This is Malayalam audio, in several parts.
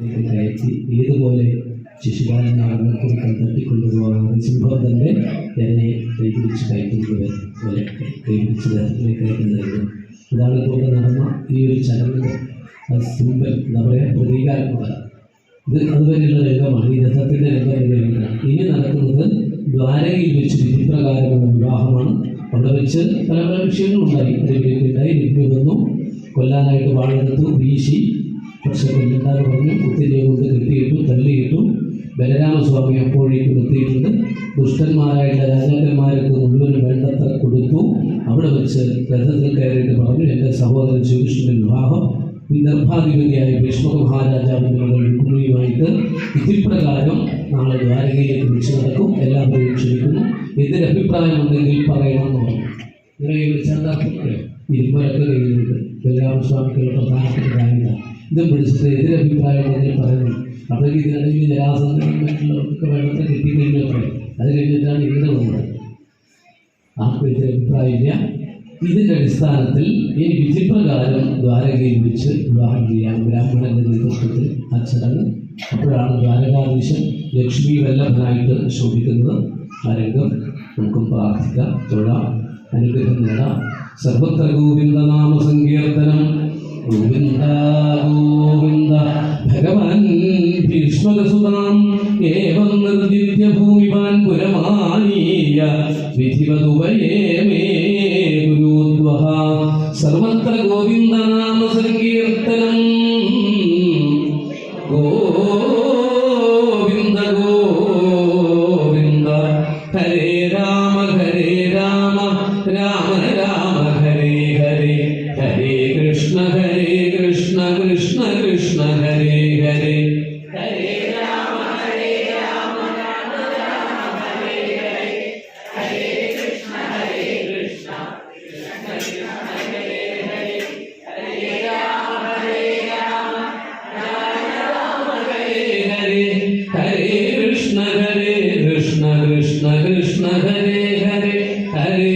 കയറ്റി ഏതുപോലെ ശിശുപാലന കുറുക്കൻ തട്ടിക്കൊണ്ടുപോകാൻ സിംഹം തന്നെ എന്നെ കൈപിടിച്ച് കയറ്റുന്നത് പോലെ കൈപിടിച്ച് കയറ്റുന്നതായിരുന്നു ഇതാണ് ഇപ്പോൾ നടന്ന ഈ ഒരു ചലനം സിംബൽ എന്താ പറയുക? ഇത് അതുവരെയുള്ള രംഗമാണ്. ഈ രഥത്തിന്റെ രംഗം ഇനി നടക്കുന്നത് ദ്വാരകയിൽ വെച്ച് വിധിപ്രകാരമുള്ള വിവാഹമാണ്. അവിടെ വെച്ച് പല പല വിഷയങ്ങളുണ്ടായി. ഉണ്ടായി. രമ്യ വന്നു. കൊല്ലാനായിട്ട് വാളെടുത്തു. വീശി. പക്ഷെ കൊല്ലണ്ടാന്ന് പറഞ്ഞു കുത്തിരിയെ കൊണ്ട് കെട്ടിയിട്ടു തള്ളിയിട്ടു ബലരാമസ്വാമി അപ്പോഴേക്കും എത്തിയിട്ടുണ്ട് ദുഷ്ടന്മാരായിട്ടുള്ള രാജാക്കന്മാർക്ക് മുഴുവൻ വേണ്ടത്ര കൊടുത്തു. അവിടെ വെച്ച് രഥത്തിൽ കയറിയിട്ട് പറഞ്ഞു എന്റെ സഹോദരൻ ശ്രീകൃഷ്ണന്റെ വിവാഹം വിദർഭാധിപതിയായ ഭീഷ്മക മഹാരാജാവിന്റെ മകൾ രുക്മിണിയുമായിട്ട് ഇതിപ്രകാരം നാളെ ദ്വാരകയിലേക്ക് വിളിച്ചു നടക്കും. എല്ലാവരെയും ക്ഷണിക്കുന്നു. എതിരഭിപ്രായമുണ്ടെങ്കിൽ പറയണമെന്ന് പറഞ്ഞു. ഇങ്ങനെ വിളിച്ചാൽ ഇരുമ്പരൊക്കെ കഴിഞ്ഞിട്ട് ബലരാമസ്വാമിക്കുള്ള പ്രധാനപ്പെട്ട കാര്യമാണ് ഇതും പിടിച്ചിട്ട് എതിരഭിപ്രായം ഉണ്ടെങ്കിൽ പറയുന്നു. അപ്പോൾ ഇതിനിടയിൽ ജലാസന്ധനും മറ്റുള്ളവർക്കൊക്കെ വെള്ളത്തെ കിട്ടിക്കഴിഞ്ഞാൽ പറയും അത് കഴിഞ്ഞിട്ടാണ് ഇവിടെ വന്നത് ആർക്കും എതിരഭിപ്രായമില്ല ഇതിന്റെ അടിസ്ഥാനത്തിൽ ഈ വിധിപ്രകാരം ദ്വാരകയിൽ വെച്ച് വിവാഹം ചെയ്യാം ബ്രാഹ്മണന്റെ നേതൃത്വത്തിൽ ആ ചടങ്ങ് അപ്പോഴാണ് ദ്വാരകാധീശൻ ലക്ഷ്മി വല്ലഭനായിട്ട് ശോഭിക്കുന്നത്. ആ രംഗം നമുക്കും പ്രാർത്ഥിക്കാം തൊഴാം. അനുഗ്രഹം നേടാം. സർവത്ര ഗോവിന്ദ നാമ സങ്കീർത്തനം ഗോവിന്ദ ഗോവിന്ദ ഭഗവാൻ ഭീഷ്മകസുതാം ഏവം നിർജിത്യ ഭൂമിപാൻ പുരമാനീയ വിധിവതുപയേ മേ ഗുരുദ്വഹ സർവത്ര ഗോവിന്ദ ഹരേ ഹരേ കൃഷ്ണ ഹരേ കൃഷ്ണ കൃഷ്ണ കൃഷ്ണ ഹരേ ഹരേ ഹരേ രാമ ഹരേ രാമ രാമ രാമ ഹരേ ഹരേ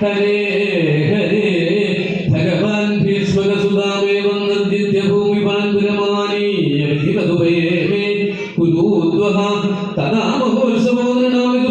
ഹരേ ഹരേ. ഭഗവാൻ ഭീഷ്മകസുതാമേവം നിർജിത്യ ഭൂമിപാൻ പുരമാനീയ വിധിവതുപയേ മേ കുരൂദ്വഹ തഥാ മഹോത്സവോ നൃണാമിതു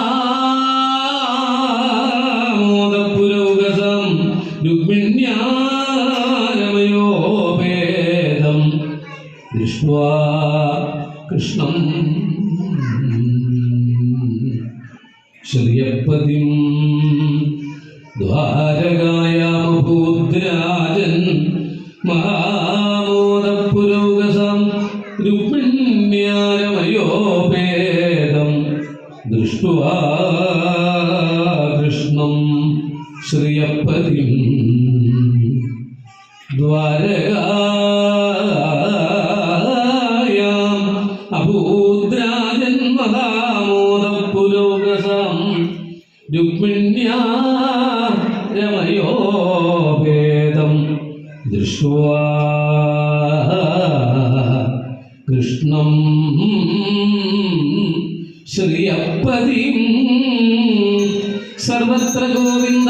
ദൃഷ്ട്വാ കൃഷ്ണം. ശ്രിയപ്പതിം ദ്വാരകായാമഭൂദ്രാജൻ മഹാമോദപുരോഗസം രുക്മിണ്യാരമയോപേദം ദൃഷ്ടുവാ കൃഷ്ണം. ശ്രിയപ്പതിം ദ്വാരകായാം രുക്മിണ്യാ രമയോപേദം ദൃഷ്ട്വാ. കൃഷ്ണം ശ്രീയപ്പതിം സർവത്ര ഗോവിന്ദ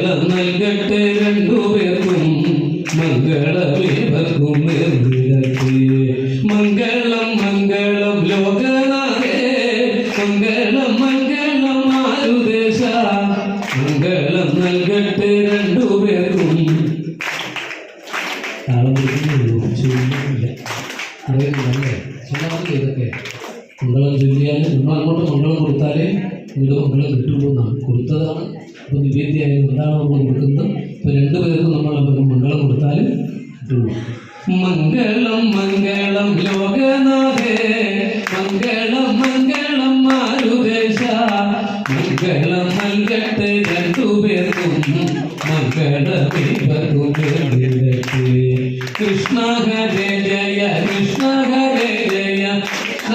മംഗളം നൽകട്ടെ രണ്ടുപേർക്കും മംഗളമേവർക്കും മംഗളം മംഗളം ലോകനാഥേ മംഗളം മംഗളം മാരുദേശ മംഗളം നൽകട്ടെ രണ്ടുപേർക്കും താളം ചെയ്യുന്നില്ല അറിയുന്നുണ്ടല്ലേ ചിലവർക്ക് ഇതൊക്കെ മംഗളം ചൊല്ലിയാൽ നമ്മൾ അങ്ങോട്ട് മംഗളം കൊടുത്താലേ ഇങ്ങോട്ട് മംഗളം കിട്ടുള്ളൂ കൊടുത്തതാണ് അപ്പോൾ നിവേദ്യമായി എന്താണോ നമ്മൾ കൊടുക്കുന്നത് ഇപ്പോൾ രണ്ടുപേർക്കും നമ്മൾ അവർക്ക് മംഗളം കൊടുത്താൽ കിട്ടുള്ളൂ മംഗളം മംഗളം ലോകനാഥേ മംഗളം മംഗളം മാരുദേശ മംഗളം നൽകട്ടെ രണ്ടുപേർക്കും മംഗളമേ കൃഷ്ണ ഹരേ ജയ കൃഷ്ണ ഹരേ ജയ. കൃഷ്ണ